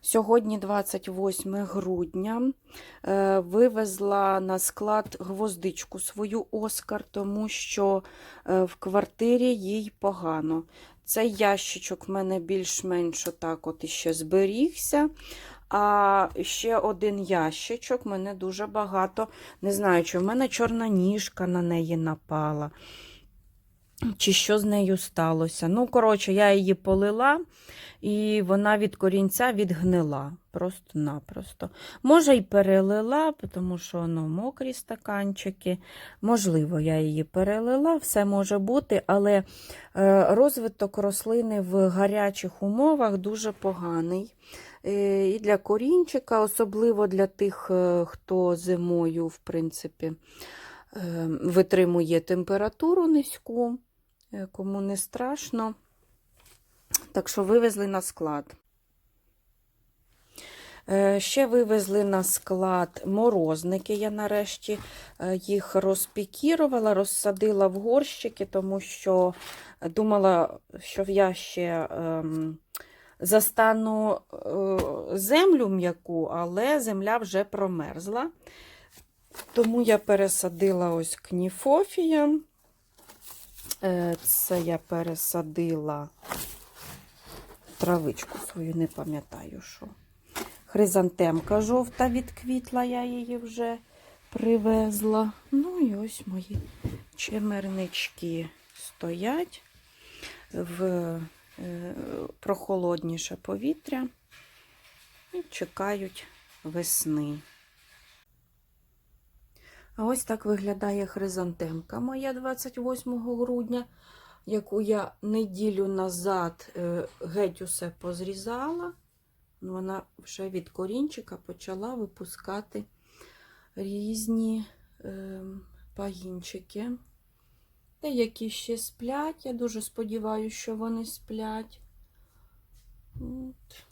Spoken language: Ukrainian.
Сьогодні 28 грудня. Е, Вивезла на склад гвоздичку свою Оскар, тому що е, в квартирі їй погано. Цей ящичок в мене більш-менш отак от іще зберігся. А ще один ящичок, мене дуже багато. Не знаю, чи в мене чорна ніжка на неї напала, чи що з нею сталося. Ну, коротше, я її полила, і вона від корінця відгнила. Просто-напросто. Може, й перелила, тому що ну, мокрі стаканчики. Можливо, я її перелила, все може бути, але е, розвиток рослини в гарячих умовах дуже поганий. Е, І для корінчика, особливо для тих, е, хто зимою, в принципі, витримує температуру низьку, кому не страшно. Так що вивезли на склад. Е, Ще вивезли на склад морозники. Я нарешті е, їх розпікірувала, розсадила в горщики, тому що думала, що я ще ем, застану е, землю м'яку, але земля вже промерзла. Тому я пересадила ось кніфофія. Е, Це я пересадила травичку свою, не пам'ятаю, що. Хризантемка жовта відквітла, я її вже привезла. Ну і ось мої чемернички стоять в е, прохолодніше повітря і чекають весни. А ось так виглядає хризантемка моя 28 грудня, яку я неділю назад е, геть усе позрізала. Вона вже від корінчика почала випускати різні е, пагінчики. Деякі ще сплять. Я дуже сподіваюся, що вони сплять. От.